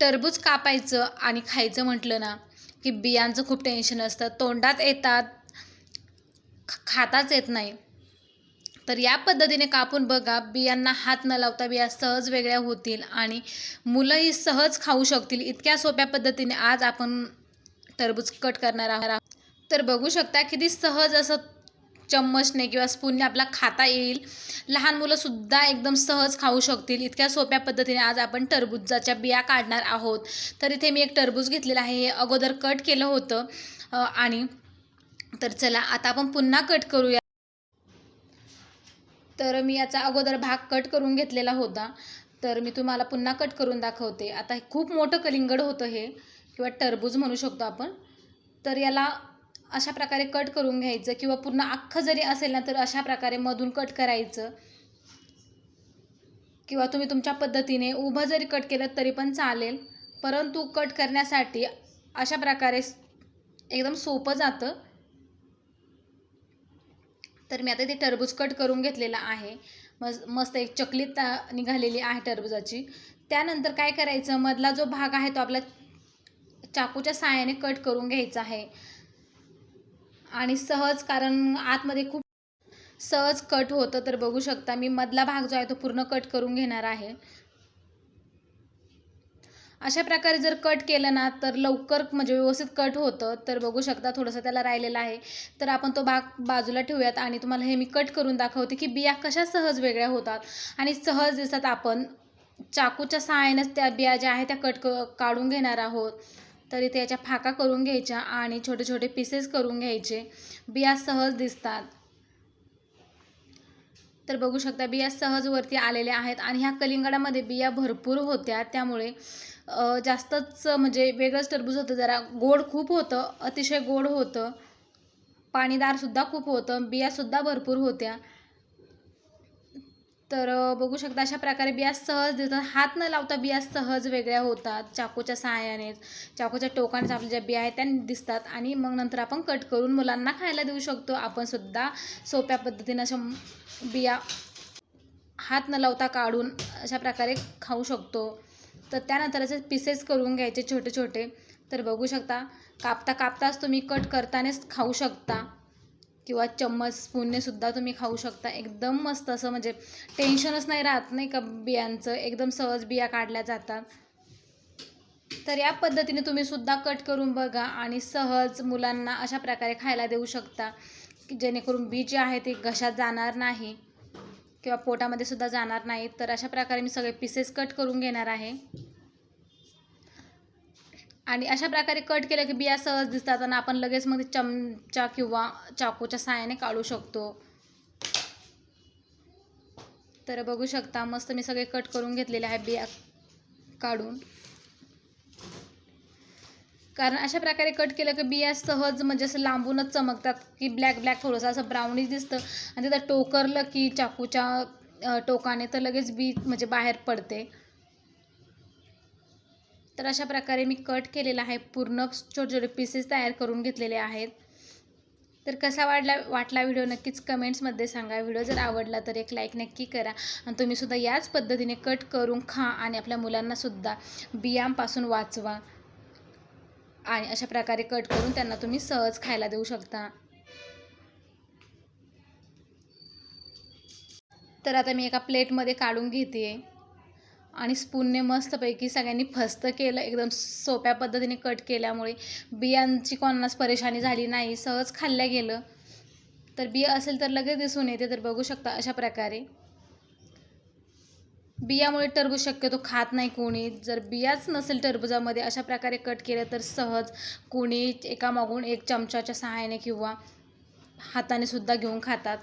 टरबूज कापायचं आणि खायचं म्हटलं ना की बियांचं खूप टेन्शन असतं. तोंडात येतात खाताच येत नाही. तर या पद्धतीने कापून बघा बियांना हात न लावता बिया सहज वेगळ्या होतील आणि मुलंही सहज खाऊ शकतील. इतक्या सोप्या पद्धतीने आज आपण टरबूज कट करणार आहोत. तर बघू शकता किती सहज असं चम्मचने किंवा स्पूनने आपला खाता येईल. लहान मुलंसुद्धा एकदम सहज खाऊ शकतील. इतक्या सोप्या पद्धतीने आज आपण टरबूजाच्या बिया काढणार आहोत. तर इथे मी एक टरबूज घेतलेलं आहे. हे अगोदर कट केलं होतं. आणि तर चला आता आपण पुन्हा कट करूया. तर मी याचा अगोदर भाग कट करून घेतलेला होता. तर मी तुम्हाला पुन्हा कट करून दाखवते. आता हे खूप मोठं कलिंगड होतं हे किंवा टरबूज म्हणू शकतो आपण. तर याला अशा प्रकारे कट करून घ्यायचं किंवा पूर्ण अख्खं जरी असेल ना तर अशा प्रकारे मधून कट करायचं. किंवा तुम्ही तुमच्या पद्धतीने उभं जरी कट केलं तरी पण चालेल. परंतु कट करण्यासाठी अशा प्रकारे एकदम सोपं जातं. तर मी आता ते टरबूज कट करून घेतलेला आहे. मज मस्त एक चकली ता निघालेली आहे टरबूजाची. त्यानंतर काय करायचं? मधला जो भाग आहे तो आपला चाकूच्या साहाय्याने कट करून घ्यायचा आहे. आणि सहज कारण आतमध्ये खूप सहज कट होतं तर बघू शकता मी मधला भाग जो आहे तो पूर्ण कट करून घेणार आहे. अशा प्रकारे जर कट केलं ना तर लवकर म्हणजे व्यवस्थित कट होतं तर बघू शकता थोडंसं त्याला राहिलेलं आहे. तर आपण तो भाग बाजूला ठेवूयात आणि तुम्हाला हे मी कट करून दाखवते की बिया कशा सहज वेगळ्या होतात आणि सहज दिसतात आपण चाकूच्या सहाय्यानेच त्या बिया ज्या आहेत त्या कट क काढून घेणार आहोत. तर इथे याच्या फाका करून घ्यायच्या आणि छोटे छोटे पीसेस करून घ्यायचे. बिया सहज दिसतात. तर बघू शकता बिया सहज वरती आलेल्या आहेत आणि ह्या कलिंगडामध्ये बिया भरपूर होत्या. त्यामुळे जास्तच म्हणजे वेगळंच टरबूज होतं. जरा गोड खूप होतं अतिशय गोड होतं. पाणीदारसुद्धा खूप होतं. बियासुद्धा भरपूर होत्या. तर बघू शकता अशा प्रकारे बिया सहज देतात. हात न लावता बिया सहज वेगळ्या होतात. चाकूच्या सहाय्याने चाकूच्या टोकानेच आपल्या ज्या बिया आहेत त्या दिसतात. आणि मग नंतर आपण कट करून मुलांना खायला देऊ शकतो. आपण सुद्धा सोप्या पद्धतीनं अशा बिया हात न लावता काढून अशा प्रकारे खाऊ शकतो. तर त्यानंतर असे पीसेस करून घ्यायचे छोटे छोटे तर बघू शकता कापता कापताच तुम्ही कट करतानाच खाऊ शकता. किंवा चम्मच स्पूनने सुद्धा तुम्ही खाऊ शकता. एकदम मस्त असं म्हणजे टेन्शनच नाही राहत नाही का बियांचं. एकदम सहज बिया काढल्या जातात. तर या पद्धतीने तुम्ही सुद्धा कट करून बघा आणि सहज मुलांना अशा प्रकारे खायला देऊ शकता. की जेणेकरून बी जे आहे ते घशात जाणार नाही किंवा पोटामध्ये सुद्धा जाणार नाही. तर अशा प्रकारे मी सगळे पीसेस कट करून घेणार आहे. आणि अशा प्रकारे कट केलं की बिया सहज दिसतात आणि आपण लगेच मग चमचा किंवा चाकूच्या साहाय्याने काढू शकतो. तर बघू शकता मस्त मी सगळे कट करून घेतलेले आहे बिया काढून. कारण अशा प्रकारे कट केलं की बिया सहज म्हणजे असं लांबूनच चमकतात की ब्लॅक ब्लॅक थोडंसं असं ब्राउनिश दिसतं आणि तिथं टोकरलं की चाकूच्या टोकाने तर लगेच बी म्हणजे बाहेर पडते. तर अशा प्रकारे मी कट केलेला आहे. पूर्ण छोटे छोटे पीसेस तयार करून घेतलेले आहेत. तर कसा वाटला वाटला व्हिडिओ नक्कीच कमेंट्समध्ये सांगा. व्हिडिओ जर आवडला तर एक लाईक नक्की करा. आणि तुम्हीसुद्धा याच पद्धतीने कट करून खा आणि आपल्या मुलांनासुद्धा बियांपासून वाचवा. आणि अशा प्रकारे कट करून त्यांना तुम्ही सहज खायला देऊ शकता. तर आता मी एका प्लेटमध्ये काढून घेते. आणि स्पूनने मस्तपैकी सगळ्यांनी फस्त केलं. एकदम सोप्या पद्धतीने कट केल्यामुळे बियांची कोणालाच परेशानी झाली नाही सहज खाल्ल्या गेलं. तर बिया असेल तर लगेच दिसून येते तर बघू शकता अशा प्रकारे. बियामुळे टरबूज शक्यतो खात नाही कोणी. जर बियाच नसेल टरबुजामध्ये अशा प्रकारे कट केलं तर सहज कोणी एकामागून एक चमच्याच्या सहाय्याने किंवा हाताने सुद्धा घेऊन खातात.